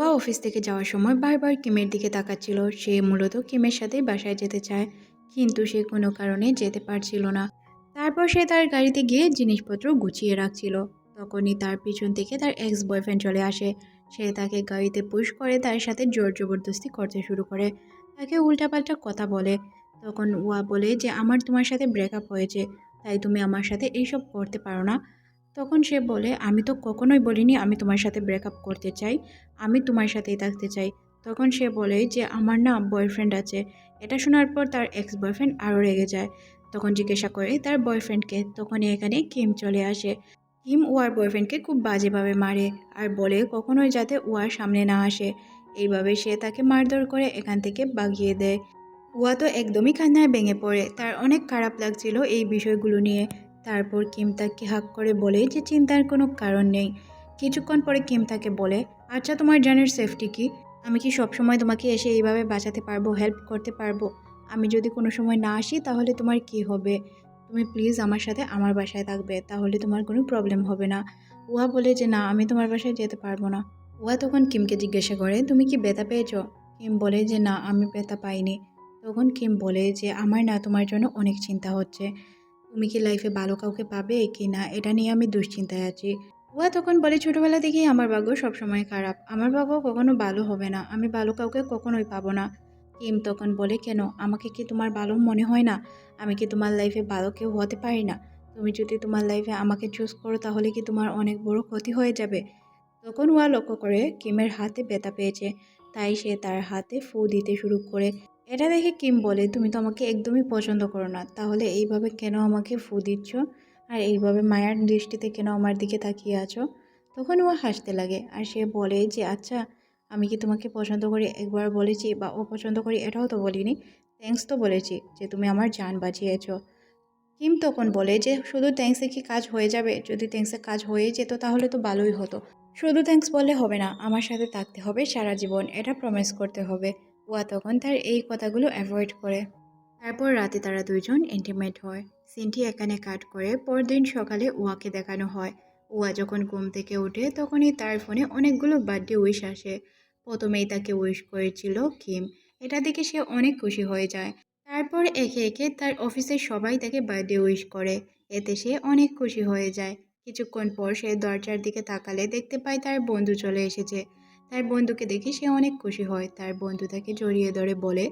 ওয়া অফিস থেকে যাওয়ার সময় বারবার কিমের দিকে তাকাচ্ছিল। সে মূলত কিমের সাথেই বাসায় যেতে চায়, কিন্তু সে কোনো কারণে যেতে পারছিল না। তারপর সে তার গাড়িতে গিয়ে জিনিসপত্র গুছিয়ে রাখছিল। তখনই তার পিছন থেকে তার এক্স বয়ফ্রেন্ড চলে আসে। সে তাকে গাড়িতে পুশ করে তার সাথে জোর জবরদস্তি করতে শুরু করে। তাকে উল্টাপাল্টা কথা বলে। তখন ওয়া বলে যে, আমার তোমার সাথে ব্রেকআপ হয়েছে, তাই তুমি আমার সাথে এইসব করতে পারো না। তখন সে বলে, আমি তো কখনোই বলিনি আমি তোমার সাথে ব্রেকআপ করতে চাই, আমি তোমার সাথেই থাকতে চাই। তখন সে বলে, যে আমার না বয়ফ্রেন্ড আছে, এটা শোনার পর তার এক্স বয়ফ্রেন্ড আরও রেগে যায়। তখন জিজ্ঞাসা করে, তার বয়ফ্রেন্ডকে তখনই এখানে কিম চলে আসে। কিম ওয়ার বয়ফ্রেন্ডকে খুব বাজেভাবে মারে আর বলে, কখনোই যাতে ওয়ার সামনে না আসে। এইভাবে সে তাকে মারধর করে এখান থেকে বাগিয়ে দেয়। ওয়া তো একদমই কান্নায় ভেঙে পড়ে। তার অনেক খারাপ লাগছিল এই বিষয়গুলো নিয়ে। তারপর কিম তাকে হাক করে বলে যে চিন্তার কোনো কারণ নেই। কিছুক্ষণ পরে কিম তাকে বলে আচ্ছা তোমার জানের সেফটি কি? আমি কি সবসময় তোমাকে এসে এইভাবে বাঁচাতে পারব হেল্প করতে পারব? আমি যদি কোনো সময় না আসি, তাহলে তোমার কি হবে? তুমি প্লিজ আমার সাথে আমার বাসায় থাকবে, তাহলে তোমার কোনো প্রবলেম হবে না। উহা বলে যে, না, আমি তোমার বাসায় যেতে পারব না। উহা তখন কিমকে জিজ্ঞাসা করে, তুমি কি ব্যথা পেয়েছ? কিম বলে যে, না, আমি ব্যথা পাইনি। তখন কিম বলে যে, আমার না, তোমার জন্য অনেক চিন্তা হচ্ছে। তুমি কি লাইফে ভালো কাউকে পাবে কি না, এটা নিয়ে আমি দুশ্চিন্তায় আছি। উহা তখন বলে, ছোটোবেলা থেকেই আমার ভাগ্য সবসময় খারাপ। আমার ভাগ্য কখনো ভালো হবে না। আমি ভালো কাউকে কখনোই পাবো না। কিম তখন বলে, কেন? আমাকে কি তোমার ভালো মনে হয় না? আমি কি তোমার লাইফে ভালো কেউ হতে পারি না? তুমি যদি তোমার লাইফে আমাকে চুজ করো, তাহলে কি তোমার অনেক বড় ক্ষতি হয়ে যাবে? তখন ওয়া লক্ষ্য করে কিমের হাতে ব্যথা পেয়েছে। তাই সে তার হাতে ফু দিতে শুরু করে। এটা দেখে কিম বলে, তুমি তো আমাকে একদমই পছন্দ করো না। তাহলে এইভাবে কেন আমাকে ফু দিচ্ছ? আর এইভাবে মায়ার দৃষ্টিতে কেন আমার দিকে তাকিয়ে আছো? তখন ও হাসতে লাগে। আর সে বলে যে আচ্ছা আমি কি তোমাকে পছন্দ করি? একবার বলেছি বা অপছন্দ করি, এটাও তো বলিনি। থ্যাঙ্কস তো বলেছি যে, তুমি আমার জান বাঁচিয়েছো। কিম তখন বলে যে, শুধু থ্যাঙ্কসে কি কাজ হয়ে যাবে? যদি থ্যাঙ্কসে কাজ হয়ে যেত, তাহলে তো ভালোই হতো। শুধু থ্যাঙ্কস বললে হবে না, আমার সাথে থাকতে হবে সারা জীবন। এটা প্রমিস করতে হবে। ওয়া তখন তার এই কথাগুলো অ্যাভয়েড করে। তারপর রাতে তারা দুজন ইন্টিমেট হয়। সিনটি এখানে কাট করে পরদিন সকালে ওয়াকে দেখানো হয়। ওয়া যখন ঘুম থেকে ওঠে তখনই তার ফোনে অনেকগুলো বার্থডে উইশ আসে। প্রথমেই তাকে উইশ করেছিল কিম এটা দেখে সে অনেক খুশি হয়ে যায়। তারপর একে একে তার অফিসের সবাই তাকে বার্থডে উইশ করে। এতে সে অনেক খুশি হয়ে যায়। কিছুক্ষণ পর সে দরজার দিকে তাকালে দেখতে পায় তার বন্ধু চলে এসেছে। তার বন্ধুকে দেখে সে অনেক খুশি হয়। তার বন্ধু তাকে জড়িয়ে ধরে বলে,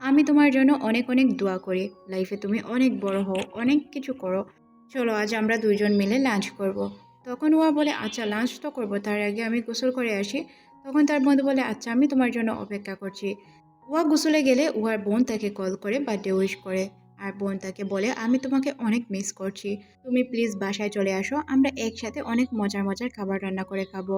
আমি তোমার জন্য অনেক অনেক দোয়া করি। লাইফে তুমি অনেক বড় হও, অনেক কিছু করো। চলো, আজ আমরা দুইজন মিলে লাঞ্চ করব। তখন ওয়া বলে আচ্ছা লাঞ্চ তো করব, তার আগে আমি গোসল করে আসি। তখন তার বন্ধু বলে আচ্ছা আমি তোমার জন্য অপেক্ষা করছি। ওয়া গোসলে গেলে উহার বোন তাকে কল করে বার্থডে উইশ করে। আর বোন তাকে বলে, আমি তোমাকে অনেক মিস করছি। তুমি প্লিজ বাসায় চলে আসো। আমরা একসাথে অনেক মজার মজার খাবার রান্না করে খাব।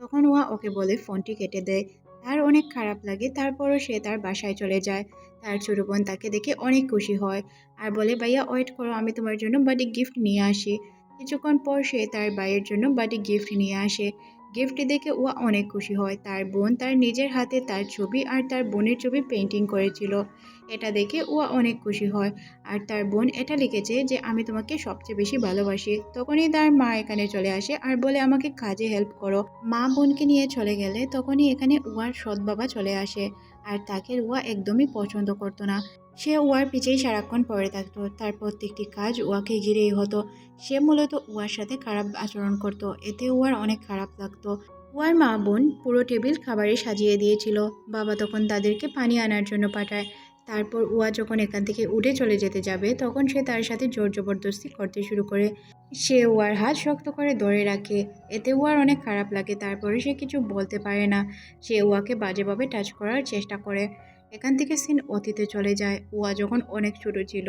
তখন ওয়া ওকে বলে, ফোনটি কেটে দেয় তার অনেক খারাপ লাগে, তারপরও সে তার বাসায় চলে যায়। তার ছোটো বোন তাকে দেখে অনেক খুশি হয় আর বলে, ভাইয়া, ওয়েট করো, আমি তোমার জন্য বাড়ি গিফট নিয়ে আসি। কিছুক্ষণ পর সে তার ভাইয়ের জন্য বাড়ি গিফট নিয়ে আসে। গিফট দেখে ও অনেক খুশি হয়। তার বোন তার নিজের হাতে তার ছবি আর তার বোনের ছবি পেন্টিং করেছিল। এটা দেখে ও অনেক খুশি হয়। আর তার বোন এটা লিখেছে যে, আমি তোমাকে সবচেয়ে বেশি ভালোবাসি। তখনই তার মা এখানে চলে আসে আর বলে, আমাকে কাজে হেল্প করো। মা বোনকে নিয়ে চলে গেলে তখনই এখানে উয়ার সৎ বাবা চলে আসে। আর তাকে উয়া একদমই পছন্দ করতো না। সে উয়ার পিছেই সারাক্ষণ পড়ে থাকতো। তার প্রত্যেকটি কাজ উয়াকে ঘিরেই হতো। সে মূলত উয়ার সাথে খারাপ আচরণ করত। এতে উয়ার অনেক খারাপ লাগতো। উয়ার মা বোন পুরো টেবিল খাবারে সাজিয়ে দিয়েছিল। বাবা তখন তাদেরকে পানি আনার জন্য পাঠায়। তারপর উয়া যখন এখান থেকে উঠে চলে যেতে যাবে, তখন সে তার সাথে জোর জবরদস্তি করতে শুরু করে। সে ওয়ার হাত শক্ত করে ধরে রাখে। এতে উয়ার অনেক খারাপ লাগে। তারপরে সে কিছু বলতে পারে না। সে উয়াকে বাজেভাবে টাচ করার চেষ্টা করে। এখান থেকে সিন অতীতে চলে যায়। উয়া যখন অনেক ছোট ছিল,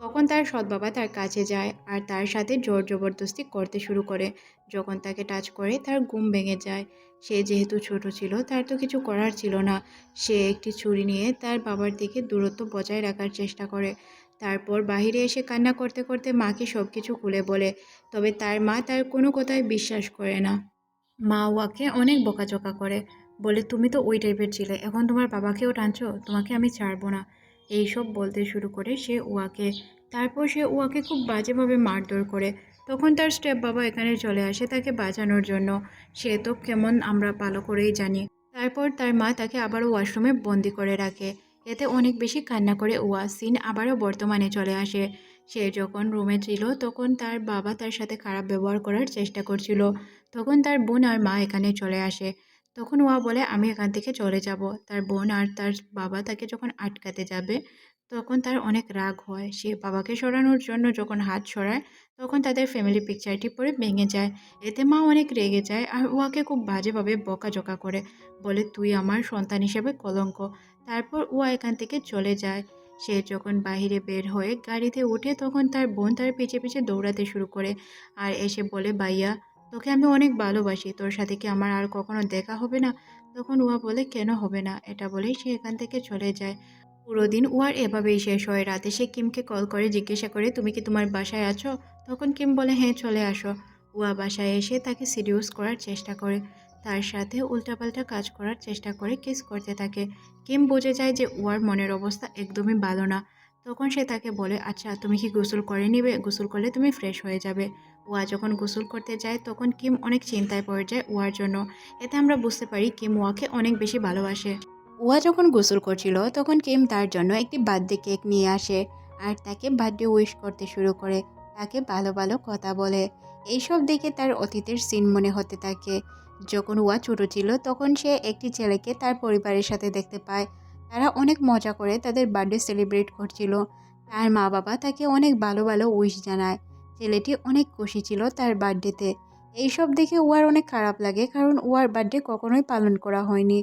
তখন তার সৎ বাবা তার কাছে যায় আর তার সাথে জোর জবরদস্তি করতে শুরু করে। যখন তাকে টাচ করে, তার ঘুম ভেঙে যায়। সে যেহেতু ছোট ছিল, তার তো কিছু করার ছিল না। সে একটি ছুরি নিয়ে তার বাবার দিকে দূরত্ব বজায় রাখার চেষ্টা করে। তারপর বাহিরে এসে কান্না করতে করতে মাকে সব কিছু খুলে বলে, তবে তার মা তার কোনো কথায় বিশ্বাস করে না। মা ওয়াকে অনেক বকাচকা করে। বলে, তুমি তো ওই টাইপের ছিলে, এখন তোমার বাবাকেও টানছো? তোমাকে আমি ছাড়বো না। এইসব বলতে শুরু করে সে ওয়াকে তারপর সে ওয়াকে খুব বাজেভাবে মারধর করে। তখন তার স্টেপ বাবা এখানে চলে আসে তাকে বাঁচানোর জন্য। সে তো কেমন আমরা ভালো করেই জানি। তারপর তার মা তাকে আবারও ওয়াশরুমে বন্দি করে রাখে। এতে অনেক বেশি কান্না করে ওয়া সিন আবারও বর্তমানে চলে আসে। সে যখন রুমে ছিল, তখন তার বাবা তার সাথে খারাপ ব্যবহার করার চেষ্টা করছিল। তখন তার বোন আর মা এখানে চলে আসে। তখন ওয়া বলে, আমি এখান থেকে চলে যাব। তার বোন আর তার বাবা তাকে যখন আটকাতে যাবে, তখন তার অনেক রাগ হয়। সে বাবাকে সরানোর জন্য যখন হাত সরায়, তখন তাদের ফ্যামিলি পিকচারটি পরে ভেঙে যায়। এতে মা অনেক রেগে যায় আর ওয়াকে খুব বাজেভাবে বকাঝকা করে, বলে, তুই আমার সন্তান হিসেবে কলঙ্ক। তারপর ওয়া এখান থেকে চলে যায়। সে যখন বাইরে বের হয়ে গাড়িতে উঠে, তখন তার বোন তার পিছে পিছে দৌড়াতে শুরু করে আর এসে বলে, ভাইয়া তোকে আমি অনেক ভালোবাসি, তোর সাথে কি আমার আর কখনো দেখা হবে না? তখন ওয়া বলে, কেন হবে না? এটা বলেই সে এখান থেকে চলে যায়। পুরো দিন ওয়ার এভাবেই শেষ হয়। রাতে সে কিমকে কল করে, জিজ্ঞাসা করে, তুমি কি তোমার বাসায় আছো? তখন কিম বলে হ্যাঁ চলে আসো। ওয়া বাসায় এসে তাকে সিরিয়াস করার চেষ্টা করে। তার সাথে উল্টাপাল্টা কাজ করার চেষ্টা করে কিস করতে থাকে। কিম বুঝে যায় যে ওয়ার মনের অবস্থা একদমই ভালো না। তখন সে তাকে বলে আচ্ছা তুমি কি গোসল করে নিবে? গোসল করলে তুমি ফ্রেশ হয়ে যাবে। ওয়া যখন গোসল করতে যায়, তখন কিম অনেক চিন্তায় পড়ে যায় ওয়ার জন্য। এতে আমরা বুঝতে পারি কিম ওয়াকে অনেক বেশি ভালোবাসে। ওয়া যখন গোসল করছিল, তখন কিম তার জন্য একটি বার্থডে কেক নিয়ে আসে আর তাকে বার্থডে উইশ করতে শুরু করে। তাকে ভালো ভালো কথা বলে। এইসব দেখে তার অতীতের সিন মনে হতে থাকে। যখন ওয়া ছোট ছিল, তখন সে একটি ছেলেকে তার পরিবারের সাথে দেখতে পায়। তারা অনেক মজা করে তাদের বার্থডে সেলিব্রেট করছিল। তার মা বাবা তাকে অনেক ভালো ভালো উইশ জানায়। ছেলেটি অনেক খুশি ছিল তার বার্থডেতে। এইসব দেখে ওয়ার অনেক খারাপ লাগে কারণ ওয়ার বার্থডে কখনোই পালন করা হয়নি।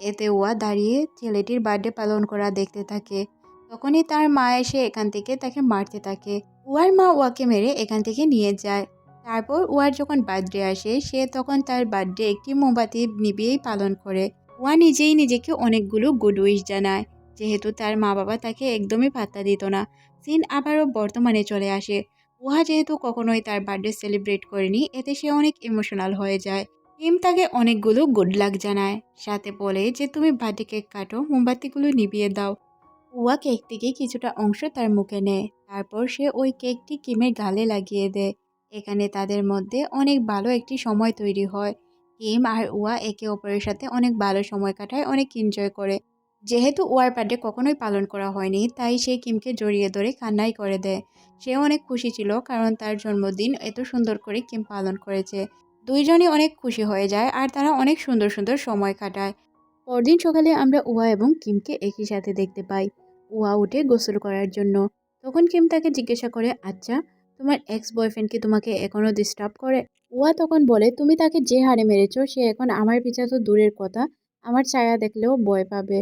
এতে ওয়া দাঁড়িয়ে ছেলেটির বার্থডে পালন করা দেখতে থাকে। তখনই তার মা এসে এখান থেকে তাকে মারতে থাকে। ওয়ার মা ওয়াকে মেরে এখান থেকে নিয়ে যায়। তারপর ওয়ার যখন বার্থডে আসে, সে তখন তার বার্থডে একটি মোমবাতি নিবিয়েই পালন করে। ওয়া নিজেই নিজেকে অনেকগুলো গুড উইশ জানায়। যেহেতু তার মা বাবা তাকে একদমই পাত্তা দিত না। সিন আবারও বর্তমানে চলে আসে। ওয়া যেহেতু কখনোই তার বার্থডে সেলিব্রেট করেনি, এতে সে অনেক ইমোশনাল হয়ে যায়। কিম তাকে অনেকগুলো গুড লাক জানায়। সাথে বলে যে, তুমি বার্থডে কেক কাটো, মোমবাতিগুলো নিভিয়ে দাও। ওয়া কেক থেকে কিছুটা অংশ তার মুখে নেয়। তারপর সে ওই কেকটি কিমের গালে লাগিয়ে দেয়। এখানে তাদের মধ্যে অনেক ভালো একটি সময় তৈরি হয়। কিম আর ওয়া একে অপরের সাথে অনেক ভালো সময় কাটায়, অনেক এনজয় করে। যেহেতু ওয়ার বার্থডে কখনোই পালন করা হয়নি, তাই সে কিমকে জড়িয়ে ধরে কান্নাই করে দেয়। সে অনেক খুশি ছিল কারণ তার জন্মদিন এত সুন্দর করে কিম পালন করেছে। দুইজনই অনেক খুশি হয়ে যায় আর তারা অনেক সুন্দর সুন্দর সময় কাটায়। পরদিন সকালে আমরা ওয়া এবং কিমকে একই সাথে দেখতে পাই। ওয়া উঠে গোসল করার জন্য। তখন কিম তাকে জিজ্ঞাসা করে আচ্ছা তোমার এক্স বয়ফ্রেন্ড কি তোমাকে এখনও ডিস্টার্ব করে? ওয়া তখন বলে, তুমি তাকে যে হারে মেরেছো, সে এখন আমার পিছা তো দূরের কথা। আমার ছায়া দেখলেও ভয় পাবে।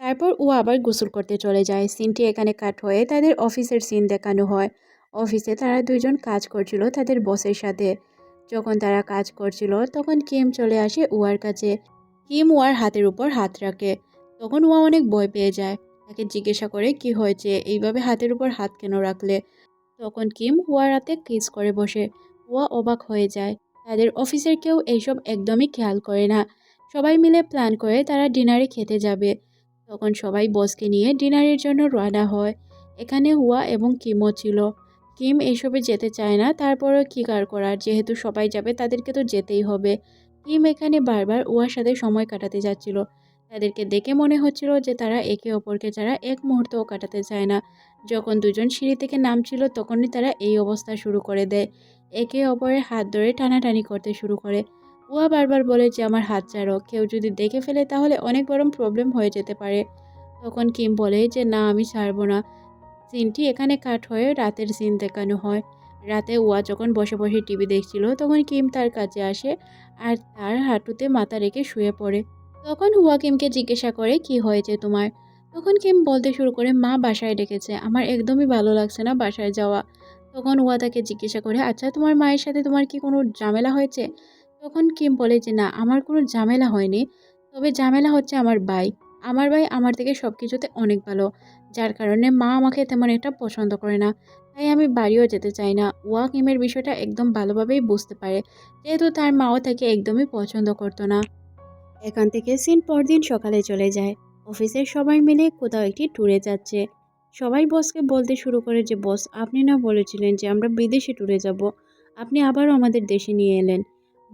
তারপর ও আবার গোসল করতে চলে যায়। সিনটি এখানে কাট হয়ে তাদের অফিসের সিন দেখানো হয়। অফিসে তারা দুইজন কাজ করছিল তাদের বসের সাথে। যখন তারা কাজ করছিল, তখন কিম চলে আসে ওয়ার কাছে। কিম ওয়ার হাতের উপর হাত রাখে। তখন ওয়া অনেক ভয় পেয়ে যায়। তাকে জিজ্ঞাসা করে, কি হয়েছে? এইভাবে হাতের উপর হাত কেন রাখলে? তখন কিম ওয়ার হাতে কিস করে বসে। ওয়া অবাক হয়ে যায়। তাদের অফিসের কেউ এইসব একদমই খেয়াল করে না। সবাই মিলে প্ল্যান করে তারা ডিনারে খেতে যাবে। তখন সবাই বসকে নিয়ে ডিনারের জন্য রওনা হয়। এখানে হুয়া এবং কিমও ছিল। কিম এইসবে যেতে চায় না, তারপরও কী কার করার? যেহেতু সবাই যাবে, তাদেরকে তো যেতেই হবে। কিম এখানে বারবার উয়ার সাথে সময় কাটাতে যাচ্ছিল। তাদেরকে দেখে মনে হচ্ছিল যে তারা একে অপরকে ছাড়া এক মুহূর্তও কাটাতে চায় না। যখন দুজন সিঁড়ি থেকে নামছিল, তখনই তারা এই অবস্থা শুরু করে দেয়। একে অপরের হাত ধরে টানাটানি করতে শুরু করে। উয়া বারবার বলে যে, আমার হাত ছাড়ো। কেউ যদি দেখে ফেলে, তাহলে অনেক বড় প্রবলেম হয়ে যেতে পারে। তখন কিম বলে যে, না, আমি ছাড়বো না। সিনটি এখানে কাট হয়ে রাতের সিন দেখানো হয়। রাতে ওয়া যখন বসে বসে টিভি দেখছিল, তখন কিম তার কাছে আসে আর তার হাঁটুতে মাথা রেখে শুয়ে পড়ে। তখন হুয়া কিমকে জিজ্ঞাসা করে, কি হয়েছে তোমার? তখন কিম বলতে শুরু করে, মা বাসায় ডেকেছে। আমার একদমই ভালো লাগছে না বাসায় যাওয়া। তখন হুয়া তাকে জিজ্ঞাসা করে আচ্ছা তোমার মায়ের সাথে তোমার কি কোনো ঝামেলা হয়েছে? তখন কিম বলে যে, না, আমার কোনো ঝামেলা হয়নি। তবে ঝামেলা হচ্ছে আমার ভাই। আমার ভাই আমার থেকে সব কিছুতে অনেক ভালো। যার কারণে মা আমাকে তেমন একটা পছন্দ করে না। তাই আমি বাড়িও যেতে চাই না। ওয়া কিমের বিষয়টা একদম ভালোভাবেই বুঝতে পারে। যেহেতু তার মাও তাকে একদমই পছন্দ করতো না। এখান থেকে সিন পরদিন সকালে চলে যায়। অফিসের সবাই মিলে কোথাও একটি ট্যুরে যাচ্ছে। সবাই বসকে বলতে শুরু করে যে, বস, আপনি না বলেছিলেন যে, আমরা বিদেশে ট্যুরে যাব। আপনি আবারও আমাদের দেশে নিয়ে এলেন।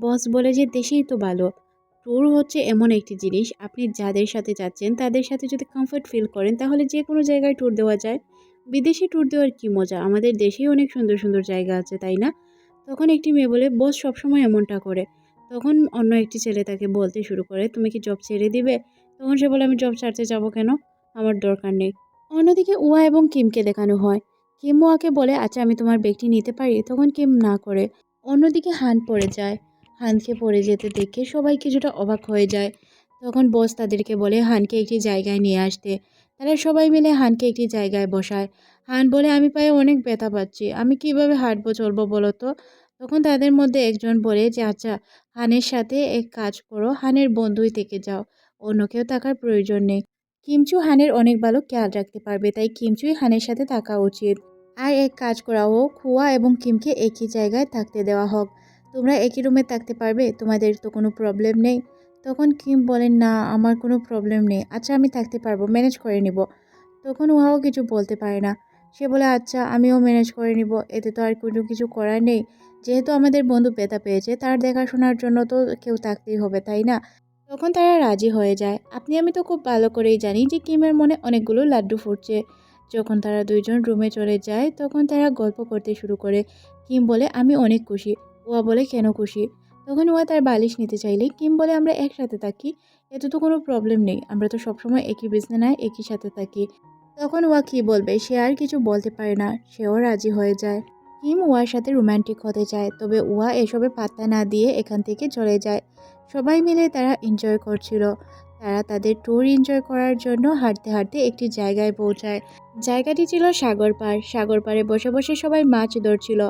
বস বলে যে দেশেই তো ভালো। ট্যুর হচ্ছে এমন একটি জিনিস, আপনি যাদের সাথে যাচ্ছেন, তাদের সাথে যদি কমফর্ট ফিল করেন, তাহলে যে কোনো জায়গায় ট্যুর দেওয়া যায়। বিদেশি ট্যুর দেওয়ার কী মজা? আমাদের দেশেই অনেক সুন্দর সুন্দর জায়গা আছে, তাই না? তখন একটি মেয়ে বলে, বস সবসময় এমনটা করে। তখন অন্য একটি ছেলে তাকে বলতে শুরু করে, তুমি কি জব ছেড়ে দিবে? তখন সে বলে, আমি জব ছাড়তে যাব কেন? আমার দরকার নেই। অন্যদিকে উয়া এবং কিমকে দেখানো হয়। কিম উয়াকে বলে আচ্ছা আমি তোমার ব্যাগটি নিতে পারি? তখন কিম না করে। অন্যদিকে হান পড়ে যায়। হানকে পড়ে যেতে দেখে সবাই কিছুটা অবাক হয়ে যায়। তখন বস তাদেরকে বলে, হানকে একটি জায়গায় নিয়ে আসতে। তারা সবাই মিলে হানকে একটি জায়গায় বসায়। হান বলে, আমি পায়ে অনেক ব্যথা পাচ্ছি। আমি কীভাবে হাঁটবো, চলবো বলো তো? তখন তাদের মধ্যে একজন বলে যে আচ্ছা হানের সাথে এক কাজ করো। হানের বন্ধুই থেকে যাও। অন্য কেউ থাকার প্রয়োজন নেই। কিমচু হানের অনেক ভালো খেয়াল রাখতে পারবে, তাই কিমচুই হানের সাথে থাকা উচিত। আর এক কাজ করা হোক, খুয়া এবং কিমকে একই জায়গায় থাকতে দেওয়া হোক। তোমরা একই রুমে থাকতে পারবে, তোমাদের তো কোনো প্রবলেম নেই। তখন কিম বলেন, না, আমার কোনো প্রবলেম নেই। আচ্ছা আমি থাকতে পারব ম্যানেজ করে নিব। তখন উহাও কিছু বলতে পারে না। সে বলে আচ্ছা আমিও ম্যানেজ করে নিব। এতে তো আর কোনো কিছু করার নেই। যেহেতু আমাদের বন্ধু পেতা পেয়েছে, তার দেখাশোনার জন্য তো কেউ থাকতেই হবে, তাই না? তখন তারা রাজি হয়ে যায়। আপনি, আমি তো খুব ভালো করেই জানি যে কিমের মনে অনেকগুলো লাড্ডু ফুটছে। যখন তারা দুইজন রুমে চলে যায়, তখন তারা গল্প করতে শুরু করে। কিম বলে, আমি অনেক খুশি। ওয়া বলে, কেন খুশি? তখন ওয়া তার বালিশ নিতে চাইলে কিম বলে, আমরা একসাথে থাকি, এতে তো কোনো প্রবলেম নেই, আমরা তো সবসময় একই বিছানায় একই সাথে থাকি। তখন ওয়া কী বলবে, সে আর কিছু বলতে পারে না, সেও রাজি হয়ে যায়। কিম ওয়ার সাথে রোম্যান্টিক হতে চায়, তবে ওয়া এসবে পাত্তা না দিয়ে এখান থেকে চলে যায়। সবাই মিলে তারা এনজয় করছিল। তারা তাদের ট্যুর এনজয় করার জন্য হাঁটতে হাঁটতে একটি জায়গায় পৌঁছায়। জায়গাটি ছিল সাগর পাড়। সাগর পাড়ে বসে বসে সবাই মাছ ধরছিল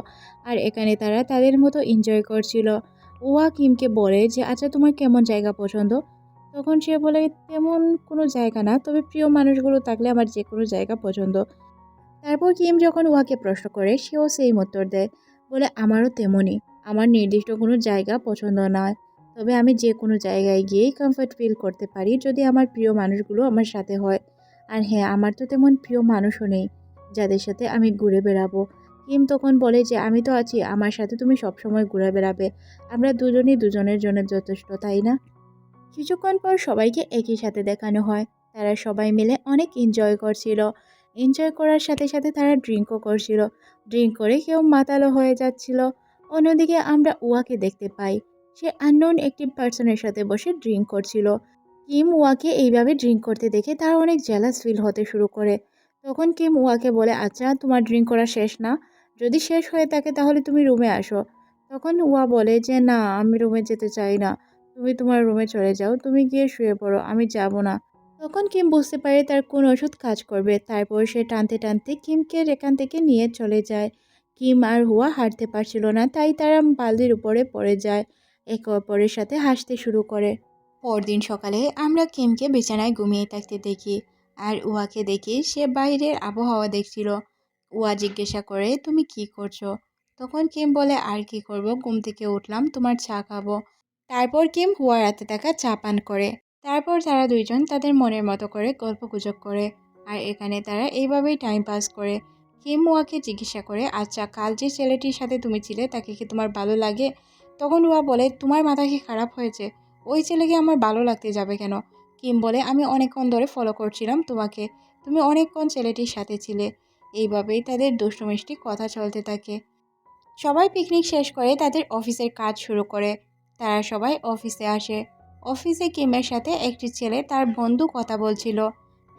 আর এখানে তারা তাদের মতো এনজয় করছিল। ওয়া কিমকে বলে যে আচ্ছা তোমার কেমন জায়গা পছন্দ? তখন সে বলে, তেমন কোনো জায়গা না, তবে প্রিয় মানুষগুলো থাকলে আমার যে কোনো জায়গা পছন্দ। তারপর কিম যখন ওয়াকে প্রশ্ন করে, সেও সেই উত্তর দেয়। বলে, আমারও তেমনই। আমার নির্দিষ্ট কোনো জায়গা পছন্দ নয়। তবে আমি যে কোনো জায়গায় গিয়েই কমফর্ট ফিল করতে পারি যদি আমার প্রিয় মানুষগুলো আমার সাথে হয়। আর হ্যাঁ আমার তো তেমন প্রিয় মানুষও নেই যাদের সাথে আমি ঘুরে বেড়াবো। কিম তখন বলে যে, আমি তো আছি, আমার সাথে তুমি সবসময় ঘুরে বেড়াবে। আমরা দুজনই দুজনের জন্য যথেষ্ট, তাই না? কিছুক্ষণ পর সবাইকে একই সাথে দেখানো হয়। তারা সবাই মিলে অনেক এনজয় করছিল। এনজয় করার সাথে সাথে তারা ড্রিঙ্কও করছিল। ড্রিঙ্ক করে কেউ মাতালো হয়ে যাচ্ছিল। অন্যদিকে আমরা উয়াকে দেখতে পাই। সে আননোন একটি পার্সনের সাথে বসে ড্রিঙ্ক করছিল। কিম ওয়াকে এইভাবে ড্রিঙ্ক করতে দেখে তার অনেক জেলাস ফিল হতে শুরু করে। তখন কিম ওয়াকে বলে আচ্ছা তোমার ড্রিঙ্ক করা শেষ না। যদি শেষ হয়ে থাকে তাহলে তুমি রুমে আসো। তখন ওয়া বলে যে, না, আমি রুমে যেতে চাই না। তুমি তোমার রুমে চলে যাও। তুমি গিয়ে শুয়ে পড়ো। আমি যাব না। তখন কিম বুঝতে পারে তার কোন ওষুধ কাজ করবে। তারপর সে টানতে টানতে কিমকে এখান থেকে নিয়ে চলে যায়। কিম আর হুয়া হাঁটতে পারছিল না, তাই তারা বালদির উপরে পড়ে যায়। একে অপরের সাথে হাসতে শুরু করে। পরদিন সকালে আমরা কিমকে বিছানায় ঘুমিয়ে থাকতে দেখি আর উয়াকে দেখি সে বাইরের আবহাওয়া দেখছিল। উয়া জিজ্ঞাসা করে, তুমি কি করছ? তখন কিম বলে, আর কি করব? ঘুম থেকে উঠলাম, তোমার চা খাব। তারপর কিম হুয়ার রাতে থাকা চা পান করে। তারপর তারা দুইজন তাদের মনের মতো করে গল্প গুজব করে আর এখানে তারা এইভাবেই টাইম পাস করে। কিম ওয়াকে জিজ্ঞাসা করে আচ্ছা কাল যে ছেলেটির সাথে তুমি ছিলে, তাকে কি তোমার ভালো লাগে? তখন ওয়া বলে, তোমার মাথা কি খারাপ হয়েছে? ওই ছেলেকে আমার ভালো লাগতে যাবে কেন? কিম বলে, আমি অনেকক্ষণ ধরে ফলো করছিলাম তোমাকে। তুমি অনেকক্ষণ ছেলেটির সাথে ছিলে। এইভাবেই তাদের দুষ্টমিষ্টি কথা চলতে থাকে। সবাই পিকনিক শেষ করে তাদের অফিসের কাজ শুরু করে। তারা সবাই অফিসে আসে। অফিসে কিমের সাথে একটি ছেলে তার বন্ধু কথা বলছিল।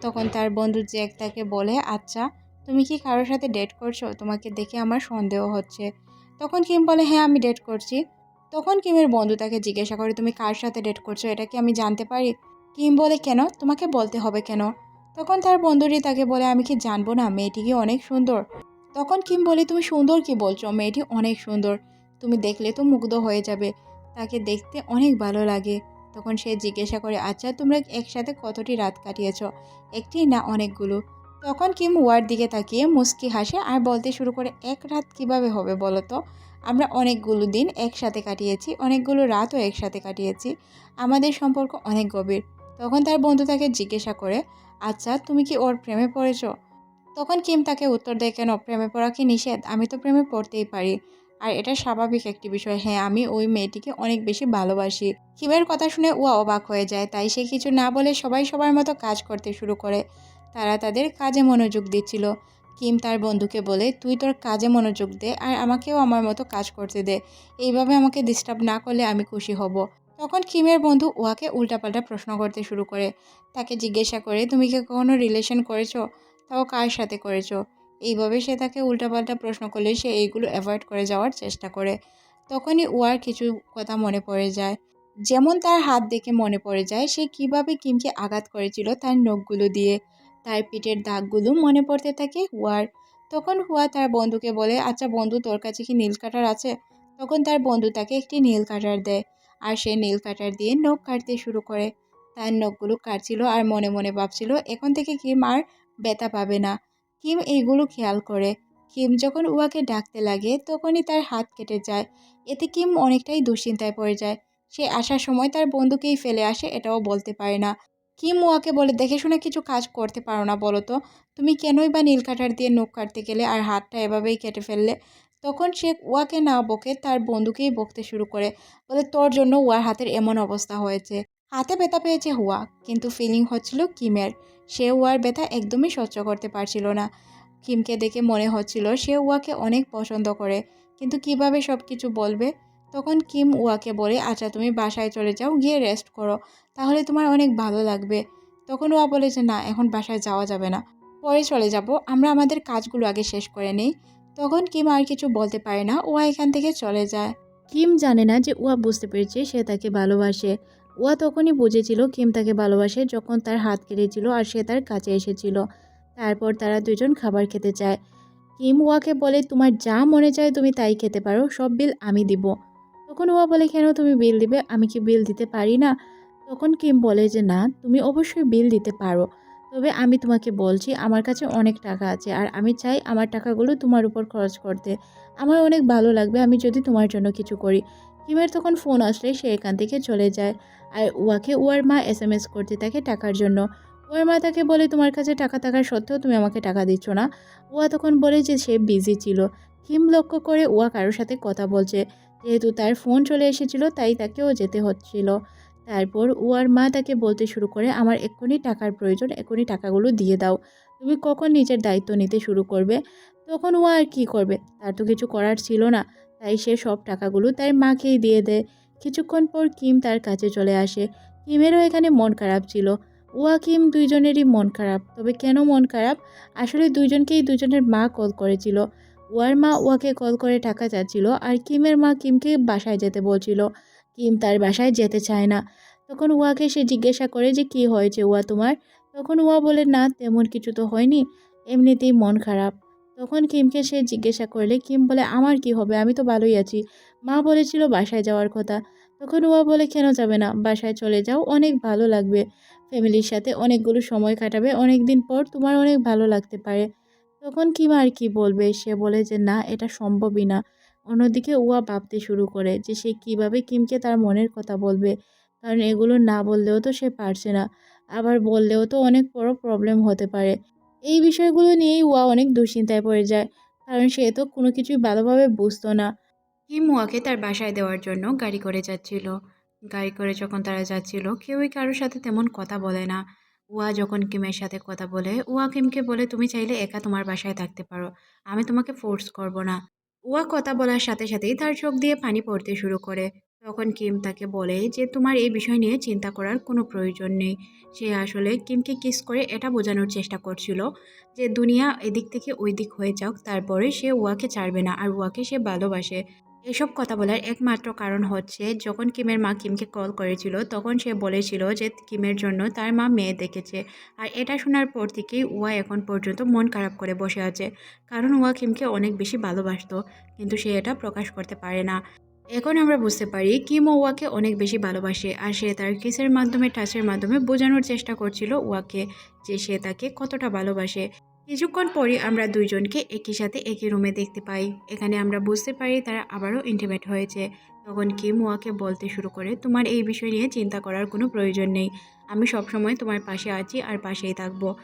তখন তার বন্ধু জ্যাক তাকে বলে আচ্ছা তুমি কি কারোর সাথে ডেট করছ? তোমাকে দেখে আমার সন্দেহ হচ্ছে। তখন কিম বলে হ্যাঁ আমি ডেট করছি। তখন কিমের বন্ধু তাকে জিজ্ঞাসা করে, তুমি কার সাথে ডেট করছ? এটা কি আমি জানতে পারি? কিম বলে, কেন? তোমাকে বলতে হবে কেন? তখন তার বন্ধুটি তাকে বলে, আমি কি জানব না? মেয়েটি কি অনেক সুন্দর? তখন কিম বলে, তুমি সুন্দর কি বলছো? মেয়েটি অনেক সুন্দর। তুমি দেখলে তো মুগ্ধ হয়ে যাবে। তাকে দেখতে অনেক ভালো লাগে। তখন সে জিজ্ঞাসা করে আচ্ছা তোমরা একসাথে কতটি রাত কাটিয়েছ? একটি না অনেকগুলো? তখন কিম ওয়ার দিকে তাকিয়ে মুস্কি হাসে আর বলতে শুরু করে, এক রাত কীভাবে হবে বলো তো? আমরা অনেকগুলো দিন একসাথে কাটিয়েছি, অনেকগুলো রাতও একসাথে কাটিয়েছি। আমাদের সম্পর্ক অনেক গভীর। তখন তার বন্ধু তাকে জিজ্ঞাসা করে আচ্ছা তুমি কি ওর প্রেমে পড়েছ? তখন কিম তাকে উত্তর দেয়, কেন, প্রেমে পড়া কি নিষেধ? আমি তো প্রেমে পড়তেই পারি। আর এটা স্বাভাবিক একটি বিষয়। হ্যাঁ আমি ওই মেয়েটিকে অনেক বেশি ভালোবাসি। কিমের কথা শুনে ওয়া অবাক হয়ে যায়। তাই সে কিছু না বলে সবাই সবার মতো কাজ করতে শুরু করে। তারা তাদের কাজে মনোযোগ দিচ্ছিল। কিম তার বন্ধুকে বলে, তুই তোর কাজে মনোযোগ দে আর আমাকেও আমার মতো কাজ করতে দে। এইভাবে আমাকে ডিস্টার্ব না করলে আমি খুশি হব। তখন কিমের বন্ধু ওয়াকে উল্টাপাল্টা প্রশ্ন করতে শুরু করে। তাকে জিজ্ঞাসা করে, তুমি কি কখনো রিলেশন করেছ? তাও কার সাথে করেছ? এইভাবে সে তাকে উল্টাপাল্টা প্রশ্ন করলে সে এইগুলো অ্যাভয়েড করে যাওয়ার চেষ্টা করে। তখনই ওয়ার কিছু কথা মনে পড়ে যায়। যেমন তার হাত দেখে মনে পড়ে যায়, সে কীভাবে কিমকে আঘাত করেছিল তার নখগুলো দিয়ে। তার পিঠের দাগগুলো মনে পড়তে থাকে হুয়ার। তখন হুয়া তার বন্ধুকে বলে আচ্ছা বন্ধু, তোর কাছে কি নীল কাটার আছে? তখন তার বন্ধু তাকে একটি নীল কাটার দেয় আর সে নীল কাটার দিয়ে নখ কাটতে শুরু করে। তার নখগুলো কাটছিল আর মনে মনে ভাবছিল, এখন থেকে কিম আর ব্যথা পাবে না। কিম এইগুলো খেয়াল করে। কিম যখন উয়াকে ডাকতে লাগে, তখনই তার হাত কেটে যায়। এতে কিম অনেকটাই দুশ্চিন্তায় পড়ে যায়। সে আসার সময় তার বন্ধুকেই ফেলে আসে, এটাও বলতে পারে না। কিম ওয়াকে বলে, দেখে শুনে কিছু কাজ করতে পারো না বলো তো? তুমি কেনই বা নীল কাটার দিয়ে নখ কাটতে গেলে আর হাতটা এভাবেই কেটে ফেললে? তখন সে ওয়াকে না বকে তার বন্ধুকেই বকতে শুরু করে, বলে, তোর জন্য ওয়ার হাতের এমন অবস্থা হয়েছে। হাতে ব্যথা পেয়েছে হুয়া কিন্তু ফিলিং হচ্ছিল কিমের। সে ওয়ার ব্যথা একদমই সহ্য করতে পারছিল না। কিমকে দেখে মনে হচ্ছিল সে ওয়াকে অনেক পছন্দ করে, কিন্তু কীভাবে সব কিছু বলবে? তখন কিম ওয়াকে বলে আচ্ছা তুমি বাসায় চলে যাও, গিয়ে রেস্ট করো। তাহলে তোমার অনেক ভালো লাগবে। তখন ওয়া বলে যে, না, এখন বাসায় যাওয়া যাবে না। পরে চলে যাব। আমরা আমাদের কাজগুলো আগে শেষ করে নিই। তখন কিম আর কিছু বলতে পারে না। ওয়া এখান থেকে চলে যায়। কিম জানে না যে ওয়া বুঝতে পেরেছে সে তাকে ভালোবাসে। ওয়া তখনই বুঝেছিল কিম তাকে ভালোবাসে যখন তার হাত কেটেছিল আর সে তার কাছে এসেছিল। তারপর তারা দুজন খাবার খেতে চায় কিম ওয়াকে বলে, তোমার যা মনে চায় তুমি তাই খেতে পারো। সব বিল আমি দিব। তখন ওয়া বলে, কেন তুমি বিল দিবে? আমি কি বিল দিতে পারি না? তখন কিম বলে যে, না, তুমি অবশ্যই বিল দিতে পারো। তবে আমি তোমাকে বলছি, আমার কাছে অনেক টাকা আছে আর আমি চাই আমার টাকাগুলো তোমার উপর খরচ করতে। আমার অনেক ভালো লাগবে, আমি যদি তোমার জন্য কিছু করি। কিমের তখন ফোন আসলে সে এখান থেকে চলে যায়। আর ওয়াকে ওয়ার মা এস এম এস করতে থাকে টাকার জন্য। ওর মা তাকে বলে, তোমার কাছে টাকা থাকার সত্ত্বেও তুমি আমাকে টাকা দিচ্ছ না। ওয়া তখন বলে যে, সে বিজি ছিল। কিম লক্ষ্য করে ওয়া কারোর সাথে কথা বলছে। যেহেতু তার ফোন চলে এসেছিল, তাই তাকেও যেতে হচ্ছিল। তারপর ওয়ার মা তাকে বলতে শুরু করে, আমার এক্ষুনি টাকার প্রয়োজন, এক্ষুনি টাকাগুলো দিয়ে দাও। তুমি কখন নিজের দায়িত্ব নিতে শুরু করবে? তখন ও আর কী করবে? তার তো কিছু করার ছিল না। তাই সে সব টাকাগুলো তার মাকেই দিয়ে দেয়। কিছুক্ষণ পর কিম তার কাছে চলে আসে। কিমেরও এখানে মন খারাপ ছিল। ওয়া কিম দুইজনেরই মন খারাপ। তবে কেন মন খারাপ? আসলে দুইজনকেই দুজনের মা কল করেছিল। ওয়ার মা ওয়াকে কল করে টাকা চাচ্ছিল আর কিমের মা কিমকে বাসায় যেতে বলছিল। কিম তার বাসায় যেতে চায় না। তখন ওয়াকে সে জিজ্ঞাসা করে যে, কি হয়েছে ওয়া তোমার? তখন ওয়া বলে, না, তেমন কিছু তো হয়নি, এমনিতেই মন খারাপ। তখন কিমকে সে জিজ্ঞাসা করলে, কিম বলে, আমার কি হবে? আমি তো ভালোই আছি। মা বলেছিল, বাসায় যাওয়ার কথা। তখন ওয়া বলে, কেন যাবে না? বাসায় চলে যাও, অনেক ভালো লাগবে। ফ্যামিলির সাথে অনেকগুলো সময় কাটাবে অনেক দিন পর তোমার অনেক ভালো লাগতে পারে। তখন কিম আর কি বলবে? সে বলে যে, না, এটা সম্ভবই না। অন্যদিকে ওয়া ভাবতে শুরু করে যে সে কীভাবে কিমকে তার মনের কথা বলবে। কারণ এগুলো না বললেও তো সে পারছে না। আবার বললেও তো অনেক বড় প্রবলেম হতে পারে। এই বিষয়গুলো নিয়েই ওয়া অনেক দুশ্চিন্তায় পড়ে যায়। কারণ সে তো কোনো কিছুই ভালোভাবে বুঝতো না। কিম ওয়াকে তার বাসায় দেওয়ার জন্য গাড়ি করে যাচ্ছিল। গাড়ি করে যখন তারা যাচ্ছিল, কেউই কারোর সাথে তেমন কথা বলে না। ওয়া যখন কিমের সাথে কথা বলে ওয়া কিমকে বলে, তুমি চাইলে একা তোমার বাসায় থাকতে পারো। আমি তোমাকে ফোর্স করব না। ওয়া কথা বলার সাথে সাথেই তার চোখ দিয়ে পানি পড়তে শুরু করে। তখন কিম তাকে বলে যে, তোমার এই বিষয় নিয়ে চিন্তা করার কোনো প্রয়োজন নেই। সে আসলে কিমকে কিস করে এটা বোঝানোর চেষ্টা করছিল যে, দুনিয়া এদিক থেকে ওই দিক হয়ে যাক, তারপরে সে ওয়াকে ছাড়বে না, আর ওয়াকে সে ভালোবাসে। এসব কথা বলার একমাত্র কারণ হচ্ছে, যখন কিমের মা কিমকে কল করেছিল, তখন সে বলেছিল যে কিমের জন্য তার মা মেয়ে দেখেছে। আর এটা শোনার পর থেকেই ওয়া এখন পর্যন্ত মন খারাপ করে বসে আছে, কারণ ওয়া কিমকে অনেক বেশি ভালোবাসতো, কিন্তু সে এটা প্রকাশ করতে পারে না। এখন আমরা বুঝতে পারি কিম ওয়াকে অনেক বেশি ভালোবাসে, আর সে তার কিসের মাধ্যমে, টাচের মাধ্যমে বোঝানোর চেষ্টা করছিল ওয়াকে যে সে তাকে কতটা ভালোবাসে। কিছুক্ষণ পরে আমরা দুইজনকে একই সাথে একই রুমে দেখতে পাই। এখানে আমরা বুঝতে পারি তারা আবারও ইন্টিমেট হয়েছে। তখন কিম ওয়াকে বলতে শুরু করে, তোমার এই বিষয় নিয়ে চিন্তা করার কোনো প্রয়োজন নেই। আমি সবসময় তোমার পাশে আছি আর পাশেই থাকব।